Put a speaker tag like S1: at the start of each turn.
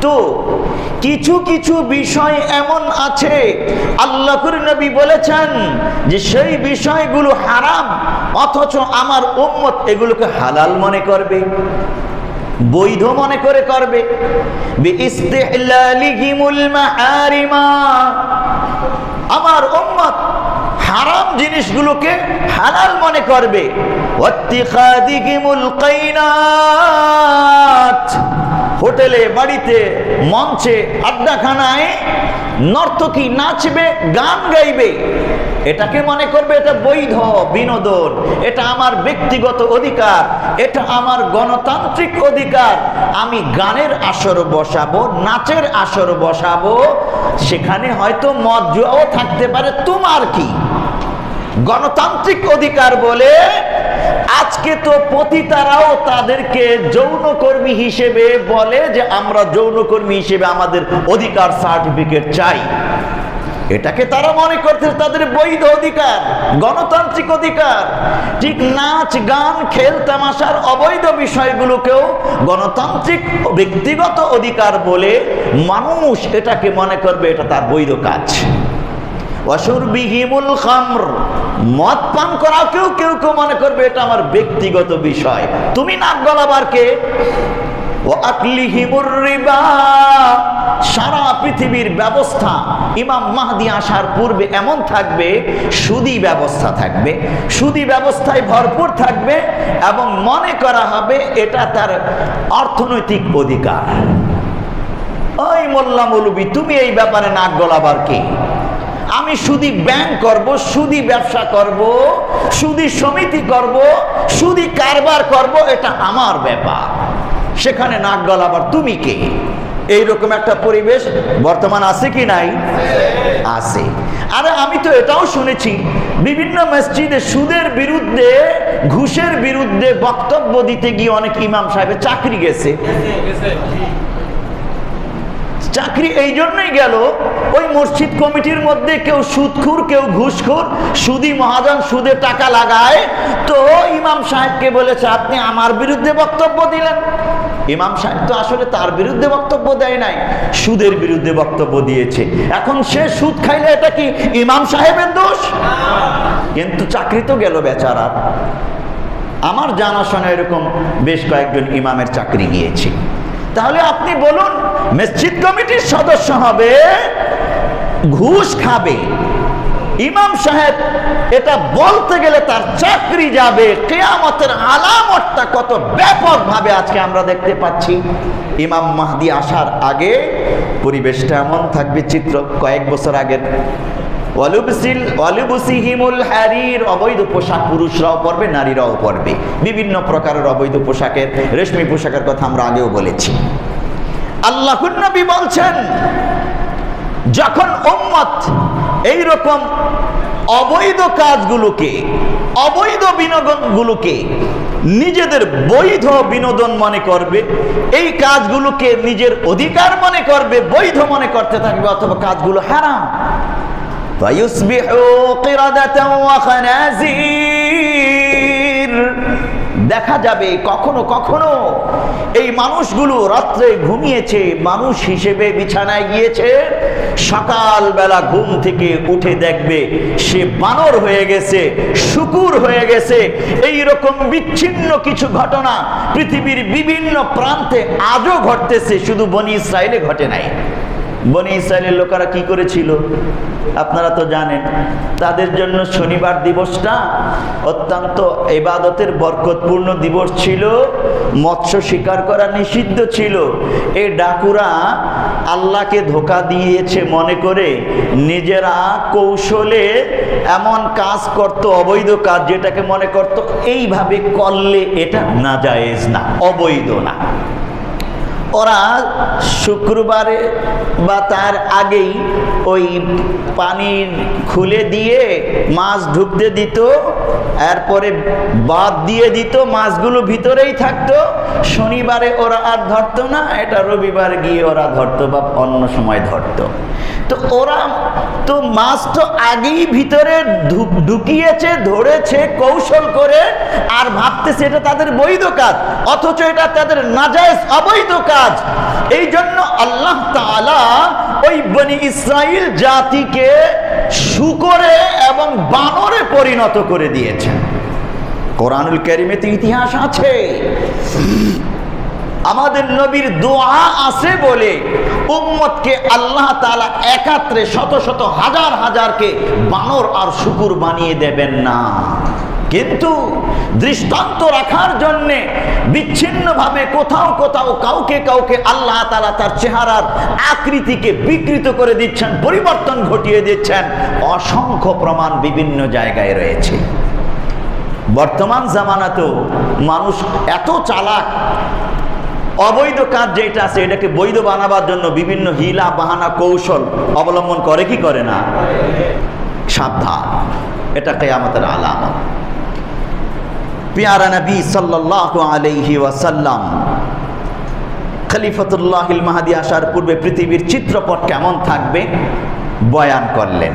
S1: তো কিছু কিছু বিষয় এমন আছে। আল্লাহর নবী বলেছেন যে সেই বিষয়গুলো হারাম, অথচ আমার উম্মত এগুলোকে হালাল মনে করবে, বৈধ মনে করে করবে। আমার উম্মত হারাম জিনিসগুলোকে হালাল মনে করবে। হোটেলে, বাড়িতে, মঞ্চে, আড্ডাখানায় নর্তকী নাচবে, গান গাইবে। এটাকে মনে করবে এটা বৈধ বিনোদন। এটা আমার ব্যক্তিগত অধিকার। এটা আমার গণতান্ত্রিক অধিকার। আমি গানের আসর বসাবো, নাচের আসর বসাবো। সেখানে হয়তো মদ থাকতে পারে। তোমার কি? গণতান্ত্রিক অধিকার বলে আজকে তো পতিতারাও তাদেরকে যৌনকর্মী হিসেবে বলে যে আমরা যৌনকর্মী হিসেবে আমাদের অধিকার সার্টিফিকেট চাই। এটাকে তারা মনে করতে তাদের বৈধ অধিকার, গণতান্ত্রিক অধিকার। ঠিক নাচ, গান, খেল, তামাশার অবৈধ বিষয়গুলোকেও গণতান্ত্রিক ব্যক্তিগত অধিকার বলে মানুষ এটাকে মনে করবে এটা তার বৈধ কাজ। অসুরবিহিমুল খামর। মদ পান করা কেউ কেউ কেউ মনে করবে এটা আমার ব্যক্তিগত বিষয়। তুমি নাক গলাবার কে? সারা পৃথিবীর ব্যবস্থা ইমাম মাহদি আসার পূর্বে এমন থাকবে, সুদি ব্যবস্থা থাকবে, সুদি ব্যবস্থায় ভরপুর থাকবে এবং মনে করা হবে এটা তার অর্থনৈতিক অধিকার। ওই মোল্লা মৌলবী, তুমি এই ব্যাপারে নাক গলাবার কে? আমি সুদি ব্যাংক করব, সুদি ব্যবসা করব, সুদি সমিতি করব, সুদি কারবার করব, এটা আমার ব্যাপার। সেখানে নাক গলাবার তুমি কে? এইরকম একটা পরিবেশ বর্তমান আছে কি নাই? আছে। আরে আমি তো এটাও শুনেছি, বিভিন্ন মসজিদে সুদের বিরুদ্ধে, ঘুষের বিরুদ্ধে বক্তব্য দিতে গিয়ে অনেক ইমাম সাহেবের চাকরি গেছে। চাকরি এই জন্যই গেল, ওই মসজিদ কমিটির মধ্যে কেউ সুদখুর, কেউ ঘুষখুর, সুদি মহাজন সুদে টাকা লাগায়। তো ইমাম সাহেবকে বলেছে, আপনি আমার বিরুদ্ধে বক্তব্য দিলেন। ইমাম সাহেব তো আসলে তার বিরুদ্ধে বক্তব্য দেয় নাই, সুদের বিরুদ্ধে বক্তব্য দিয়েছে। এখন সে সুদ খাইলে এটা কি ইমাম সাহেবের দোষ? কিন্তু চাকরি তো গেল বেচারার। আমার জানাশোনা এরকম বেশ কয়েকজন ইমামের চাকরি গিয়েছে। তাহলে আপনি বলুন, মসজিদ কমিটির সদস্য হবে, ঘুষ খাবে। ইমাম সাহেব এটা বলতে গেলে তার চাকরি যাবে, কেয়ামতের আলামতটা কত ব্যাপকভাবে আজকে আমরা দেখতে পাচ্ছি। ইমাম মাহদি আসার আগে পরিবেশটা এমন থাকবে, চিত্র কয়েক বছর আগের। অবৈধ পোশাক পুরুষরাও পরবে, নারীরাও পরবে। বিভিন্ন প্রকারের অবৈধ পোশাকের, রেশমি পোশাকের কথা আমরা আগেও বলেছি। আল্লাহনবী বলছেন, যখন ওম্মত এইরকম অবৈধ কাজগুলোকে, অবৈধ বিনোদনগুলোকে নিজেদের বৈধ বিনোদন মনে করবে, এই কাজগুলোকে নিজের অধিকার মনে করবে, বৈধ মনে করতে থাকবে, অথবা কাজগুলো হারাম। দেখা যাবে কখনো কখনো এই মানুষগুলো রাত্রে ঘুমিয়েছে, মানুষ হিসেবে বিছানায় গিয়েছে, সকালবেলা ঘুম থেকে উঠে দেখবে সে বানর হয়ে গেছে, শুকুর হয়ে গেছে। এই রকম বিচ্ছিন্ন কিছু ঘটনা পৃথিবীর বিভিন্ন প্রান্তে আজও ঘটতেছে, শুধু বনি ইসরায়েলে ঘটে নাই। বনি ইসরায়েলের লোকেরা কি করেছিল? আপনারা তো জানেন, তাদের জন্য শনিবার দিবসটা অত্যন্ত এবাদতের বরকতপূর্ণ দিবস ছিল, মৎস্য শিকার করা নিষিদ্ধ ছিল। এই ডাকুরা আল্লাহকে ধোকা দিয়েছে মনে করে নিজেরা কৌশলে এমন কাজ করত, অবৈধ কাজ যেটাকে মনে করত, এইভাবে করলে এটা না জায়েজ না, অবৈধ না। ওরা শুক্রবারে বা তার আগেই ওই পানি খুলে দিয়ে মাছ ঢুকতে দিত, এরপরে বাদ দিয়ে দিত, মাছগুলো ভিতরেই থাকতো। শনিবারে ওরা আর ধরতো না, এটা রবিবার গিয়ে ওরা ধরতো বা অন্য সময় ধরতো। তো ওরা তো মাছ তো আগেই ভিতরে ঢুকিয়েছে, ধরেছে, কৌশল করে, আর ভাবতেছে এটা তাদের বৈধ কাজ, অথচ এটা তাদের নাজায়জ অবৈধ কাজ। কাজ এই জন্য আল্লাহ ওই বনি ইসরাইল জাতিকে শুকরে এবং বানরে পরিণত করে দিয়েছেন। কোরআনুল কারিমেতে ইতিহাস আছে। আমাদের নবীর দোয়া আছে বলে উম্মতকে আল্লাহ তাআলা একাত্রে শত শত হাজার হাজারকে বানর আর শুকুর বানিয়ে দেবেন না। কিন্তু দৃষ্টান্ত রাখার জন্যে বিচ্ছিন্নভাবে কোথাও কোথাও কাউকে কাউকে আল্লাহ তাআলা তার চেহারার আকৃতিকে বিকৃত করে দিচ্ছেন, পরিবর্তন ঘটিয়ে দিচ্ছেন। অসংখ্য প্রমাণ বিভিন্ন জায়গায় রয়েছে। বর্তমান জামানাতেও মানুষ এত চালাক, অবৈধ কাজ যেটা আছে, এটাকে বৈধ বানাবার জন্য বিভিন্ন হিলা বাহানা কৌশল অবলম্বন করে কি করে না? সাবধান। এটা কেয়ামতের আলামত। পিয়ারা নবী সাল্লাহ আলাইহি ওয়াসাল্লাম খলিফতুল্লাহ মাহাদি আসার পূর্বে পৃথিবীর চিত্রপট কেমন থাকবে? বয়ান করলেন।